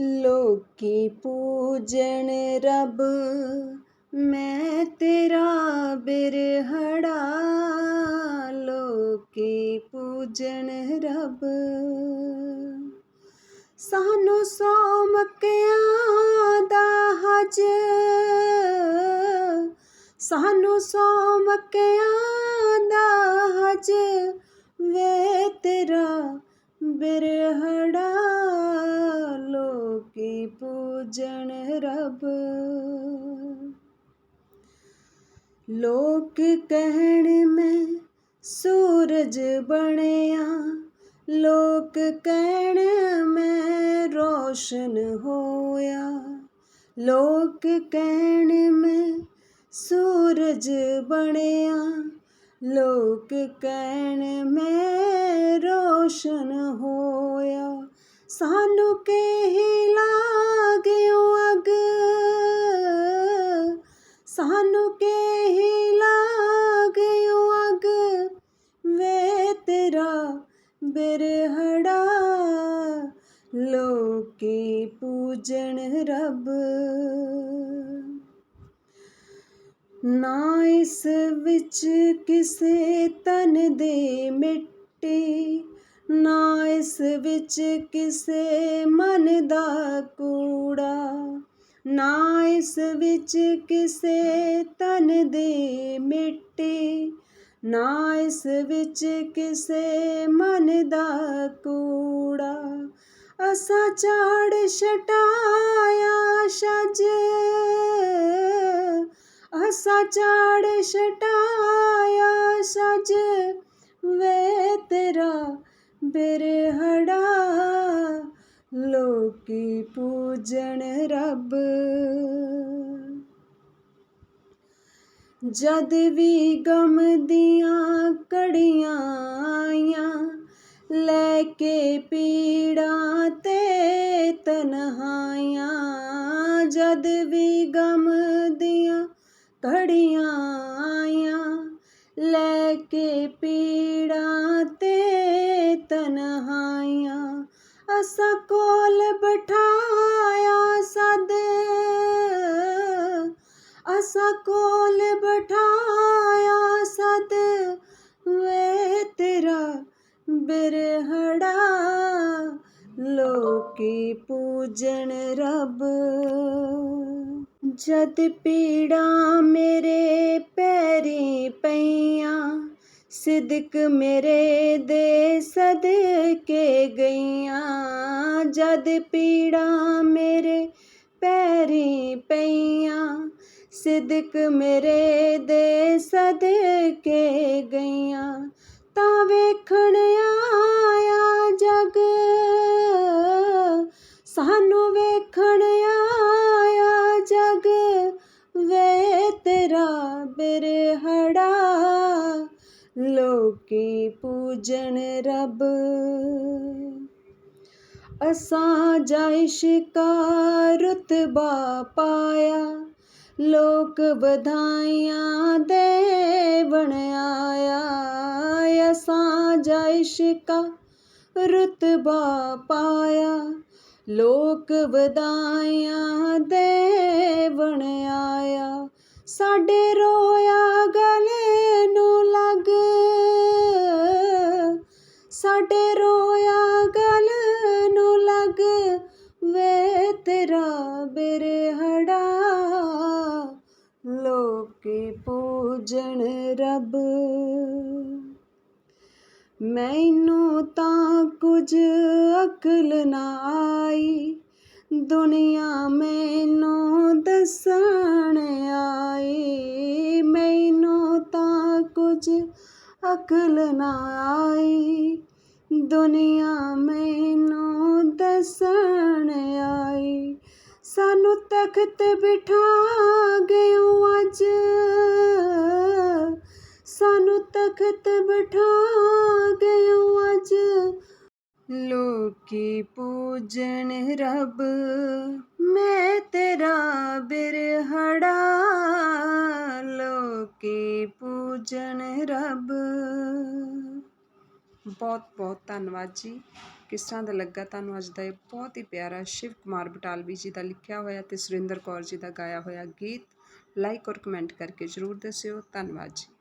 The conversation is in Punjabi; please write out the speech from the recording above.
ਲੋਕੀ ਪੂਜਣ ਰੱਬ, ਮੈਂ ਤੇਰਾ ਬਿਰਹੜਾ। ਲੋਕੀ ਪੂਜਣ ਰੱਬ, ਸਾਨੂੰ ਸੌ ਮੱਕਿਆਂ ਦਾ ਹਜ। ਸਾਨੂੰ ਸੌ ਮੱਕਿਆਂ ਦਾ ਹਜ, ਵੇ ਤੇਰਾ ਬਿਰਹੜਾ। ਕੀ ਪੂਜਣ ਰੱਬ? ਲੋਕ ਕਹਿਣ, ਮੈਂ ਸੂਰਜ ਬਣਿਆ। ਲੋਕ ਕਹਿਣ, ਮੈਂ ਰੋਸ਼ਨ ਹੋਇਆ। ਲੋਕ ਕਹਿਣ, ਮੈਂ ਸੂਰਜ ਬਣਿਆ। ਲੋਕ ਕਹਿਣ, ਮੈਂ ਰੋਸ਼ਨ ਹੋਇਆ। ਸਾਨੂੰ ਕਿਹੀ ਬਿਰਹੜਾ, ਲੋਕੀ ਪੂਜਣ ਰੱਬ। ਨਾ ਇਸ ਵਿੱਚ ਕਿਸੇ ਤਨ ਦੇ ਮਿੱਟੀ, ਨਾ ਇਸ ਵਿੱਚ ਕਿਸੇ ਮਨ ਦਾ ਕੂੜਾ, ਨਾ ਇਸ ਵਿੱਚ ਕਿਸੇ ਤਨ ਦੇ ਮਿੱਟੀ ਨਾ ਇਸ ਵਿੱਚ ਕਿਸੇ ਮਨ ਦਾ ਕੂੜਾ। ਅਸਾਂ ਝਾੜ ਛਟਾਇਆ ਛਜ ਅਸਾਂ ਝਾੜ ਛਟਾਇਆ ਛਜ ਵੇ ਤੇਰਾ ਬਿਰਹੜਾ, ਲੋਕੀ ਪੂਜਣ ਰੱਬ। ਜਦ ਵੀ ਗਮ ਦੀਆਂ ਕੜੀਆਂ ਆਈਆਂ, ਲੈ ਕੇ ਪੀੜਾਂ ਤੇ ਤਨਹਾਈਆਂ, ਜਦ ਵੀ ਗਮ ਦੀਆਂ ਕੜੀਆਂ ਆਈਆਂ, ਲੈ ਕੇ ਪੀੜਾਂ ਅਸਾਂ ਕੋਲ ਬਿਠਾਇਆ ਸਦ ਵੇ ਤੇਰਾ ਬਿਰਹੜਾ, ਲੋਕੀ ਪੂਜਣ ਰੱਬ। ਜਦ ਪੀੜਾਂ ਮੇਰੇ ਪੈਰੀ ਪਈਆਂ, ਸਿਦਕ ਮੇਰੇ ਦੇ ਸਦਕੇ ਗਈਆਂ। ਜਦ ਪੀੜਾਂ ਮੇਰੇ ਪੈਰੀ ਪਈਆਂ ਸਿਦਕ ਮੇਰੇ ਦੇ ਸਦਕੇ ਗਈਆਂ, ਤਾਂ ਵੇਖਣ ਆਇਆ ਜਗ। ਸਾਨੂੰ ਵੇਖਣ ਆਇਆ ਜਗ, ਵੇ ਤੇਰਾ ਬਿਰਹੜਾ। ਲੋਕੀ ਪੂਜਣ ਰੱਬ। ਅਸਾਂ ਜਾਇਸ਼ ਕਾ ਰਤਬਾ ਪਾਇਆ ਲੋਕ ਵਧਾਈਆਂ ਦੇਵਣ ਆਇਆ, ਅਸਾਂ ਜਾਇਸ਼ ਕਾ ਰਤਬਾ ਪਾਇਆ। ਲੋਕ ਵਧਾਈਆਂ ਦੇਵਣ ਆਇਆ, ਸਾਡੇ ਰੋਇਆ ਪੂਜਣ ਰੱਬ। ਮੈਨੂੰ ਤਾਂ ਕੁਝ ਅਕਲ ਨਾ ਆਈ। ਦੁਨੀਆ ਮੈਨੂੰ ਦੱਸਣ ਆਈ। ਮੈਨੂੰ ਤਾਂ ਕੁਝ ਅਕਲ ਨਾ ਆਈ। ਦੁਨੀਆ ਮੈਨੂੰ ਦੱਸਣ ਆਈ। ਸਾਨੂੰ ਤਖਤ ਬਿਠਾ ਗਏ ਅੱਜ। ਸਾਨੂੰ ਤਖਤ ਬਿਠਾ ਗਇਓ ਅੱਜ। ਲੋਕੀ ਪੂਜਣ ਰੱਬ ਮੈਂ ਤੇਰਾ ਬਿਰਹੜਾ। ਲੋਕੀ ਪੂਜਣ ਰੱਬ। ਬਹੁਤ ਬਹੁਤ ਧੰਨਵਾਦ ਜੀ। ਕਿਸ ਤਰ੍ਹਾਂ ਦਾ ਲੱਗਾ ਤੁਹਾਨੂੰ ਅੱਜ ਦਾ ਇਹ ਬਹੁਤ ਹੀ ਪਿਆਰਾ ਸ਼ਿਵ ਕੁਮਾਰ ਬਟਾਲਵੀ ਜੀ ਦਾ ਲਿਖਿਆ ਹੋਇਆ ਤੇ ਸੁਰਿੰਦਰ ਕੌਰ ਜੀ ਦਾ ਗਾਇਆ ਹੋਇਆ ਗੀਤ? ਲਾਈਕ ਔਰ ਕਮੈਂਟ ਕਰਕੇ ਜ਼ਰੂਰ ਦੱਸਿਓ। ਧੰਨਵਾਦ ਜੀ।